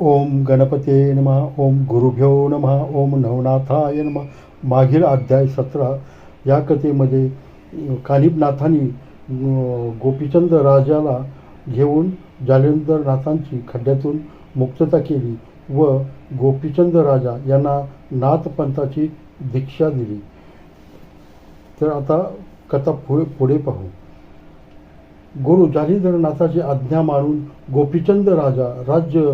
ओम गणपते नम ओम गुरुभ्यो नम ओम नवनाथाय नम. मागील अध्याय सतरा या कथेमध्ये कानिबनाथांनी गोपीचंद राजाला घेऊन जालिंदरनाथांची खड्ड्यातून मुक्तता केली व गोपीचंद राजा यांना नाथपंथाची दीक्षा दिली. तर आता कथा पुढे पुढे पाहू. गुरु जालिंदरनाथाची आज्ञा मानून गोपीचंद राजा राज्य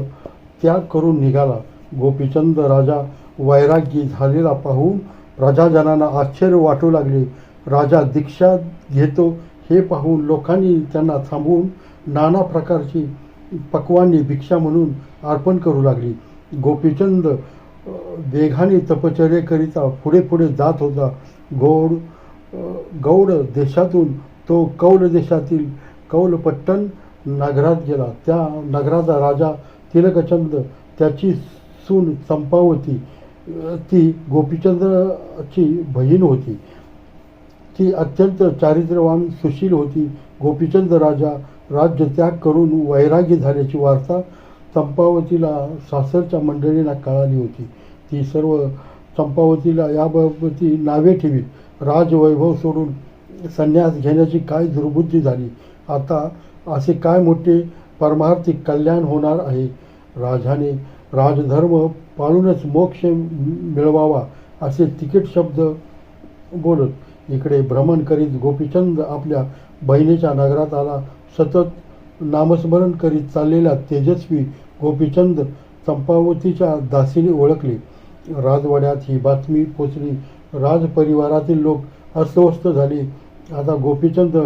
त्याग करून निघाला. गोपीचंद राजा वैराग्य झालेला पाहून प्रजाजनांना आश्चर्य वाटू लागले. राजा दीक्षा घेतो हे पाहून लोकांनी त्यांना थांबवून नाना प्रकारची पक्वांनी भिक्षा म्हणून अर्पण करू लागली. गोपीचंद वेगाने तपचर्येकरिता पुढे पुढे जात होता. गौड गौड देशातून तो कौल देशातील कौलपट्टण नगरात गेला. त्या नगराचा राजा तिलकचंद त्याची सून चंपावती ती गोपीचंद्रची बहीण होती. ती अत्यंत चारित्र्यवान सुशील होती. गोपीचंद राजा राज्य त्याग करून वैरागी झाल्याची वार्ता चंपावतीला सासरच्या मंडळींना कळाली होती. ती सर्व चंपावतीला याबाबती नावे ठेवीत. राजवैभव सोडून संन्यास घेण्याची काय दुर्बुद्धी झाली? आता असे काय मोठे परमार्थिक कल्याण होणार आहे? राजाने राजधर्म पाळूनच मोक्ष मिळवावा असे तिकीट शब्द बोलत इकडे भ्रमण करीत गोपीचंद आपल्या बहिणीच्या नगरात आला. सतत नामस्मरण करीत चाललेला तेजस्वी गोपीचंद चंपावतीच्या दासीने ओळखले. राजवाड्यात ही बातमी पोचली. राजपरिवारातील लोक अस्वस्थ झाले. आता गोपीचंद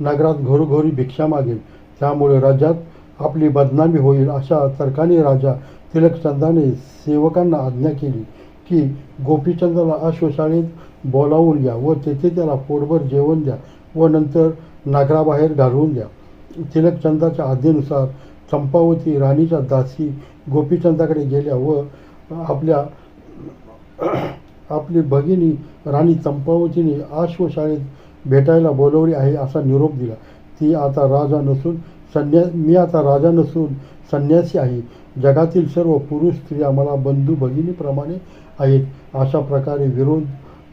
नगरात घरोघरी भिक्षा मागेल. त्यामुळे राज्यात आपली बदनामी होईल अशा तर्काने राजा तिलकचंदाने सेवकांना आज्ञा केली की गोपीचंदाला अश्वशाळेत बोलावून घ्या व तेथे त्याला पोटभर जेवण द्या व नंतर नागराबाहेर घालवून द्या. तिलकचंदाच्या आज्ञेनुसार चंपावती राणीच्या दासी गोपीचंदाकडे गेल्या व आपल्या आपली भगिनी राणी चंपावतीने अश्वशाळेत भेटायला बोलवली आहे असा निरोप दिला. ती आता राजा नसून संन्या मी आता राजा नसून संन्यासी आहे. जगातील सर्व पुरुष स्त्रिया मला बंधू भगिनीप्रमाणे आहेत. अशा प्रकारे विरोध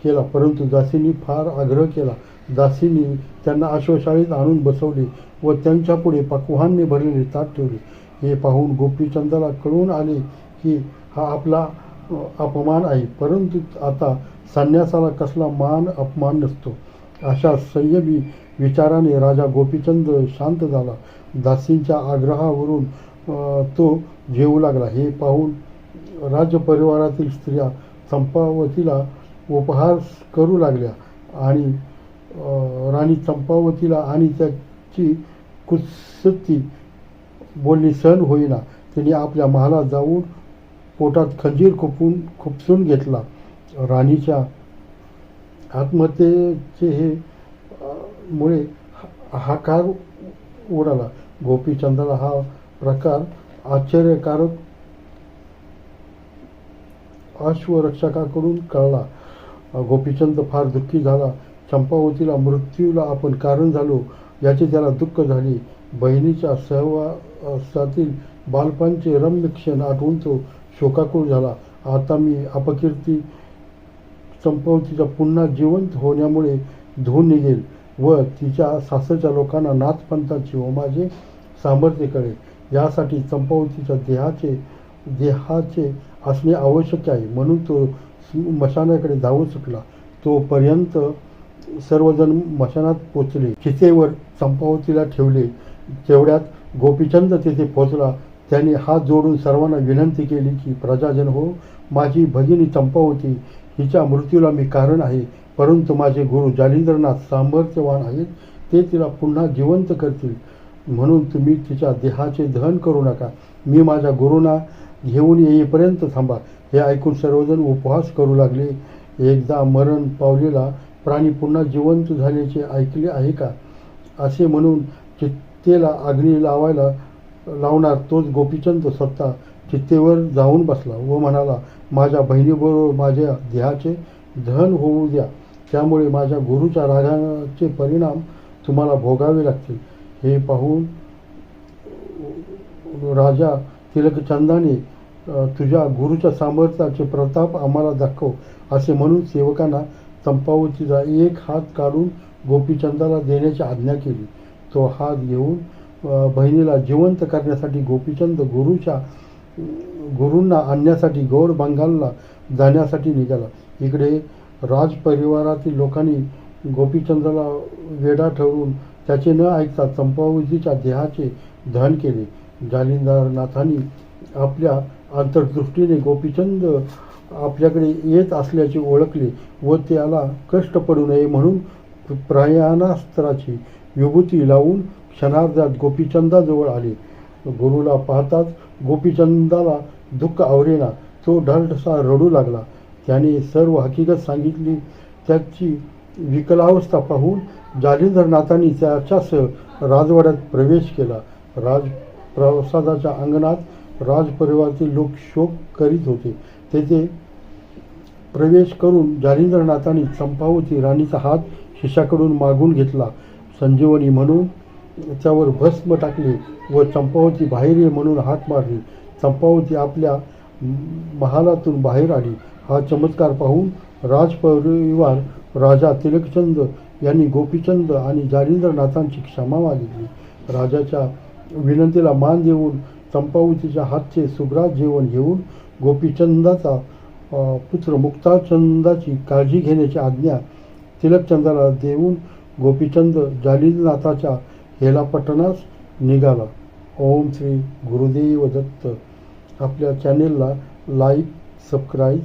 केला. परंतु दासींनी फार आग्रह केला. दासींनी त्यांना आश्वशाळेत आणून बसवले व त्यांच्यापुढे पक्वान्ने भरलेले ताट ठेवले. हे पाहून गोपीचंदाला कळून आले की हा आपला अपमान आहे. परंतु आता संन्यासाला कसला मान अपमान नसतो. अशा संयमी विचाराने राजा गोपीचंद शांत झाला. दासींच्या आग्रहावरून तो जेवू लागला. हे पाहून राजपरिवारातील स्त्रिया चंपावतीला उपहार करू लागल्या आणि राणी चंपावतीला आणि त्याची कुत्सती बोलणी सहन होईना. तिने आपल्या महालात जाऊन पोटात खंजीर खुपून खुपसून घेतला. राणीच्या आत्महत्येचे हे मुळे हा- हाकार उडाला. गोपीचंदाला हा प्रकार आश्चर्यकारक अश्वरक्षकाकडून कळला. गोपीचंद फार दुःखी झाला. चंपावतीला मृत्यूला आपण कारण झालो याचे त्याला दुःख झाले. बहिणीच्या सहवासातील बालपांचे रम्य क्षण आठवून तो शोकाकुळ झाला. आता मी अपकीर्ती चंपावतीचा पुन्हा जिवंत होण्यामुळे धुवून निघेल व तिच्या सासरच्या लोकांना नाथपंथाची व माझे सामर्थ्य कळेल. यासाठी चंपावतीच्या देहाचे देहाचे असणे आवश्यक आहे. म्हणून तो मशानाकडे धावू सुटला तोपर्यंत सर्वजण मशानात पोचले. चितेवर चंपावतीला ठेवले. तेवढ्यात गोपीचंद तिथे पोचला. त्याने हात जोडून सर्वांना विनंती केली की प्रजाजन हो माझी भगिनी चंपावती हिच्या मृत्यूला मी कारण आहे. परंतु माझे गुरु जालिंद्रनाथ सामर्थ्यवान आहेत ते तिला पुन्हा जिवंत करतील. म्हणून तुम्ही तिच्या देहाचे दहन करू नका. मी माझ्या गुरूंना घेऊन येईपर्यंत थांबा. हे ऐकून सर्वजण उपवास करू लागले. एकदा मरण पावलेला प्राणी पुन्हा जिवंत झाल्याचे ऐकले आहे का? असे म्हणून चित्तेला अग्नी लावायला लावणार तोच गोपीचंद सत्ता चित्तेवर जाऊन बसला व म्हणाला माझ्या बहिणीबरोबर माझ्या देहाचे दहन होऊ द्या. त्यामुळे माझ्या गुरुच्या रागाचे परिणाम तुम्हाला भोगावे लागतील. हे पाहून राजा तिलकचंदाने तुझ्या गुरुच्या सामर्थ्याचे प्रताप आम्हाला दाखव असे म्हणून सेवकांना चंपावतीचा एक हात काढून गोपीचंदाला देण्याची आज्ञा केली. तो हात घेऊन बहिणीला जिवंत करण्यासाठी गोपीचंद गुरुच्या गुरूंना आणण्यासाठी गौड बंगालला जाण्यासाठी निघाला. इकडे राजपरिवारातील लोकांनी गोपीचंदाला वेडा ठरवून त्याचे न ऐकता चंपावतीच्या देहाचे दहन केले. जालिंदरनाथांनी आपल्या अंतर्दृष्टीने गोपीचंद आपल्याकडे येत असल्याचे ओळखले व त्याला कष्ट पडू नये म्हणून प्रयाणास्त्राची विभूती लावून क्षणार्धात गोपीचंदाजवळ आले. गुरुला पाहताच गोपीचंदाला दुःख आवरेना तो ढळढसा रडू लागला. त्याने सर्व हकीकत सांगितली. त्याची विकलावस्था पाहून जालिंदरनाथांनी त्याच्यासह राजवाड्यात प्रवेश केला. राजप्रसादाच्या अंगणात राजपरिवारातील लोक शोक करीत होते. तेथे प्रवेश करून जालिंद्रनाथांनी चंपावती राणीचा हात शिष्याकडून मागून घेतला. संजीवनी म्हणून त्यावर भस्म टाकले व चंपावती बाहेर ये म्हणून हात मारली. चंपावती आपल्या महालातून बाहेर आली. हा चमत्कार पाहून राजपरिवार राजा तिलकचंद यांनी गोपीचंद आणि जालिंद्रनाथांची क्षमा मागितली. राजाच्या विनंतीला मान देऊन चंपावतीच्या हातचे सुग्रास जेवण घेऊन गोपीचंदाचा पुत्र मुक्ताचंदाची काळजी घेण्याची आज्ञा तिलकचंदाला देऊन गोपीचंद जालिंद्रनाथाच्या हेलापटणास निघाला. ओम श्री गुरुदेव दत्त. आपल्या चॅनेलला लाईक सबस्क्राईब